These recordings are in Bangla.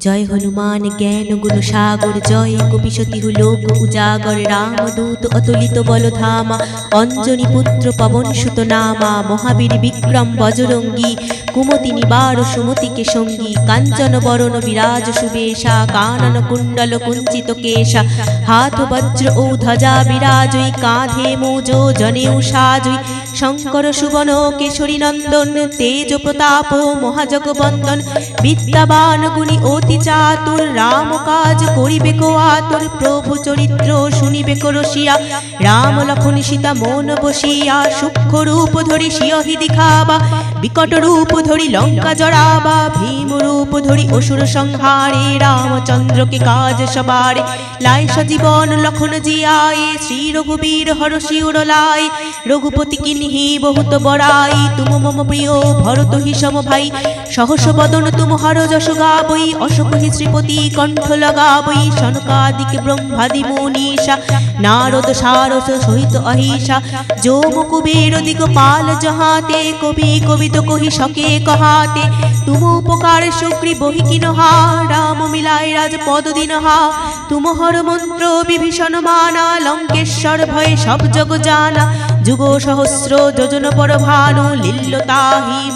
জয় হনুমান, জ্ঞান, গুণ, সাগর, জয় কপিসতী লোক উজাগর রামদূত অতুলিত বলধামা, অঞ্জনী পুত্র পবন সুত নামা, মহাবীর বিক্রম, বজরঙ্গী কুমতি নিবার সুমতিকে সঙ্গী, কাঞ্চন বরণ বিরাজ সুবেশা, কানন কুণ্ডল কুঞ্চিত কেশা, হাত বজ্র ও ধ্বজা বিরাজই, কাঁধে মোজ জনেও সাজই, শঙ্কর সুবন, কেশরী নন্দন, তেজ প্রতাপ মহাজগ বন্দন, বিদ্যাবান গুণী অতি চাতুর, রাম কাজ করিবে কো আতুর, প্রভু চরিত্র শুনিবে কো রসিয়া, রাম লক্ষণ সীতা মন বসিয়া, সূক্ষ্ম রূপ ধরি সিয়হি দিখাবা বিকট রূপ ধরি লঙ্কা জড়া বা ভীম। রূপ ধরি অসুর সংহারে, রামচন্দ্রকে কাজ সবারে। লাই সজীবন লক্ষণ জিয়ায় শ্রী রঘুবীর হরষি উড়লাই রঘুপতি কিনহি বহুত বড়াই, তুম মম প্রিয় ভরত হি সম ভাই। সহস বদন তুম হর যশ গাবই, অশোক হি শ্রীপতি কণ্ঠ লাগাবই। সনকাদিক ব্রহ্মাদি মুনীষা, নারদ সারস সহিত অহিষা। যোম কুবের দিগ পাল জহাতে কবি কবিত কহি সকে কহাতে। তুম উপকার শুক্রি বহি কিনহা রাম মিলায় রাজ পদ দিনহা তুম হর মন্ত্র বিভীষণ মানা, লঙ্কেশ্বর ভয়ে সব জগ জানা। যুগ সহস্র যোজন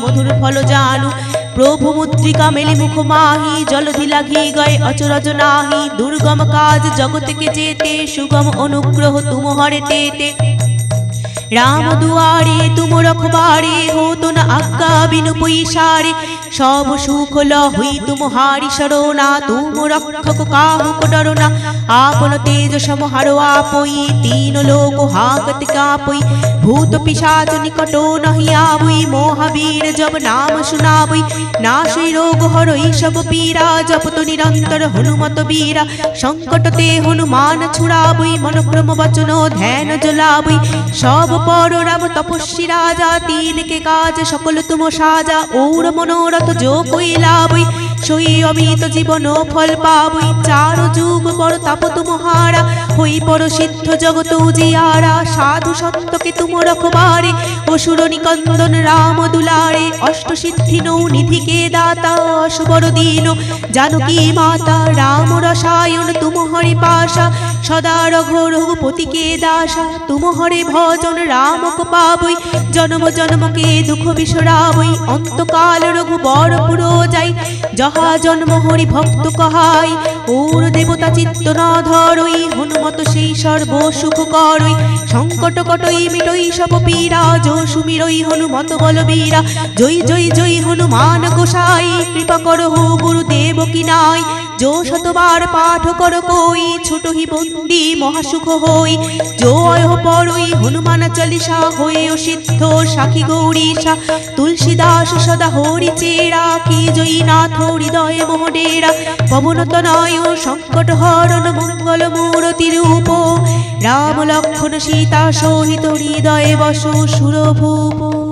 মধুর ফল জানু। প্রভু মুদ্রিকা মেলি মুখ মাহি, জলধি লাগি গয়ে অচরজ নাহি। দুর্গম কাজ জগতকে যেতে সুগম অনুগ্রহ তুম হরে তেতে রাম দুয়ারে, তুম রখবারে, হতো না আজ্ঞা বিনু পৈসারে সব সুখ লহই তুম হারি শরণা, তুম রক্ষক কাহুক ডরনা আপন তেজ সমহার আপই, তিন লোক হাকত কাপই। ভূত পিশাচ নিকট নহি আবই, মহাবীর জব নাম শুনাবই। নাশই রোগ হরই সব পীরা জপত নিরন্তর হনুমত বীরা। সংকটতে হনুমান ছুড়াবই, মনক্রম বচন ধ্যান জলাবই সব পর রাম তপস্বী রাজা তিনকে কাজ সকল তুম সাজা। ওর মনোরথ যো কইলাবই সই অমিত জীবন ফল পাবই। চার যুগ পর তাপ তুমহারা, হই পর সিদ্ধ জগত উজিয়ারা। সাধু সন্তকে তুম রখবারে, অসুর নিকন্দন রাম দুলারে। অষ্ট সিদ্ধি নৌ নিধিকে দাতা, অসবর দিন। জানকী মাতা, রাম রসায়ন তুম হরি পাশা। সদা রঘ রঘুপতিকে দাসা, তুম হরে ভজন রামক পাবই। জন্ম জন্মকে দুঃখ বিসরাবই অন্তকাল রঘু বড় পুরো যাই। যাহা জন্ম হরি ভক্ত কহাই। ওর দেবতা চিত্ত না ধরই হনুমত সেই সর্ব সুখ করই সংকট কটই মিটই সব পীরা যো সুমিরই হনুমত বলবীরা। জয় জয় জয় হনুমান গোসাই, কৃপা করো হো গুরুদেব কি নাই। যো শতবার পাঠ কর কই, ছোট হি বন্দি মহাসুখ হই। জয় পরই হনুমান চালিসা হয়ে ও সিদ্ধ সাখী গৌরীশা তুলসীদাস সদা হরি চেরা নাথ হৃদয় মোহনেরা পবন তনয় সংকট হরণ মঙ্গল মূরতি রূপ। রাম লক্ষণ সীতা সহিত হৃদয়ে বসু সুরভূপ।